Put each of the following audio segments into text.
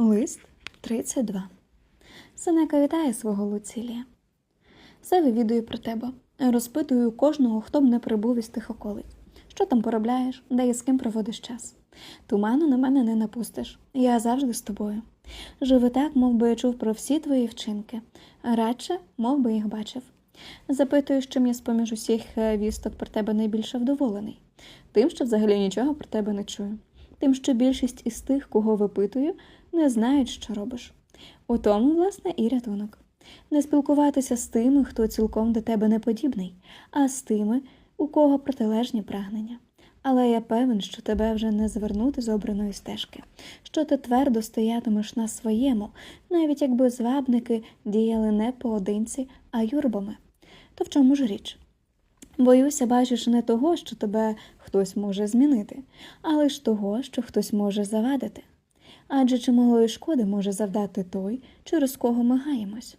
Лист 32. Сенека вітає свого Луцілія. Все вивідую про тебе. Розпитую кожного, хто б не прибув із тих околиць. Що там поробляєш, де і з ким проводиш час. Туману на мене не напустиш. Я завжди з тобою. Живи так, мов би я чув про всі твої вчинки, радше, мов би їх бачив. Запитую, чим я з-поміж усіх е, вісток про тебе найбільше вдоволений. Тим, що взагалі нічого про тебе не чую. Тим, що більшість із тих, кого випитую, не знають, що робиш. У тому, власне, і рятунок. Не спілкуватися з тими, хто цілком до тебе не подібний, а з тими, у кого протилежні прагнення. Але я певен, що тебе вже не звернути з обраної стежки, що ти твердо стоятимеш на своєму, навіть якби звабники діяли не поодинці, а юрбами. То в чому ж річ? Боюся, бачиш не того, що тебе хтось може змінити, а лиш того, що хтось може завадити. Адже чималої шкоди може завдати той, через кого ми гаємось.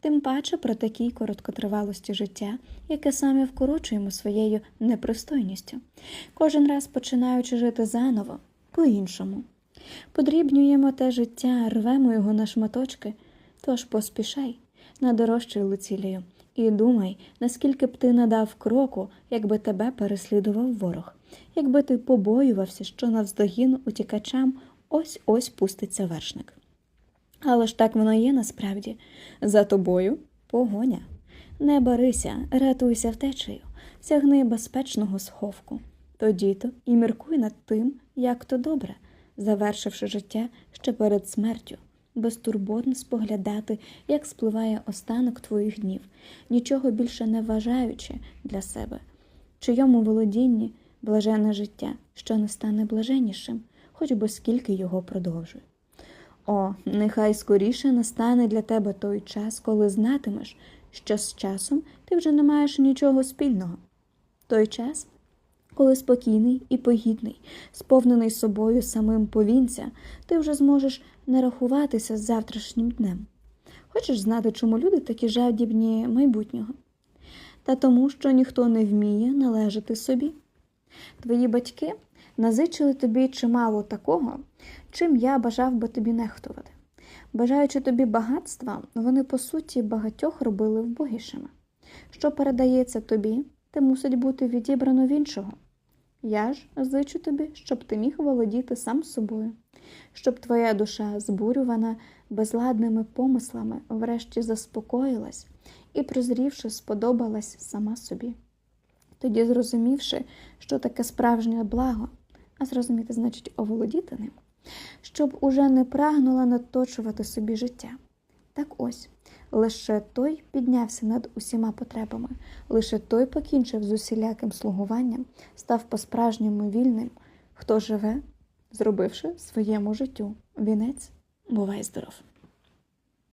Тим паче про такій короткотривалості життя, яке самі вкорочуємо своєю непристойністю, кожен раз починаючи жити заново, по-іншому. Подрібнюємо те життя, рвемо його на шматочки, тож поспішай, надорожчий Луцілію, і думай, наскільки б ти надав кроку, якби тебе переслідував ворог, якби ти побоювався, що навздогін утікачам ось ось пуститься вершник. Але ж так воно є насправді. За тобою погоня. Не барися, рятуйся втечею, сягни безпечного сховку. Тоді то і міркуй над тим, як то добре, завершивши життя ще перед смертю, безтурботно споглядати, як спливає останок твоїх днів, нічого більше не вважаючи для себе, чийому володінні блаженне життя, що не стане блаженнішим, хоч би скільки його продовжує. О, нехай скоріше настане для тебе той час, коли знатимеш, що з часом ти вже не маєш нічого спільного. Той час, коли спокійний і погідний, сповнений собою самим повінця, ти вже зможеш не рахуватися з завтрашнім днем. Хочеш знати, чому люди такі жадібні майбутнього? Та тому, що ніхто не вміє належати собі. Твої батьки назичили тобі чимало такого, чим я бажав би тобі нехтувати. Бажаючи тобі багатства, вони по суті багатьох робили вбогішими. Що передається тобі, те мусить бути відібрано в іншого. Я ж зичу тобі, щоб ти міг володіти сам собою, щоб твоя душа, збурювана безладними помислами, врешті заспокоїлась і, прозрівши, сподобалась сама собі. Тоді, зрозумівши, що таке справжнє благо, а зрозуміти значить оволодіти ним, щоб уже не прагнула надточувати собі життя. Так ось, лише той піднявся над усіма потребами, лише той покінчив з усіляким слугуванням, став по-справжньому вільним, хто живе, зробивши своєму життю. Вінець, бувай здоров.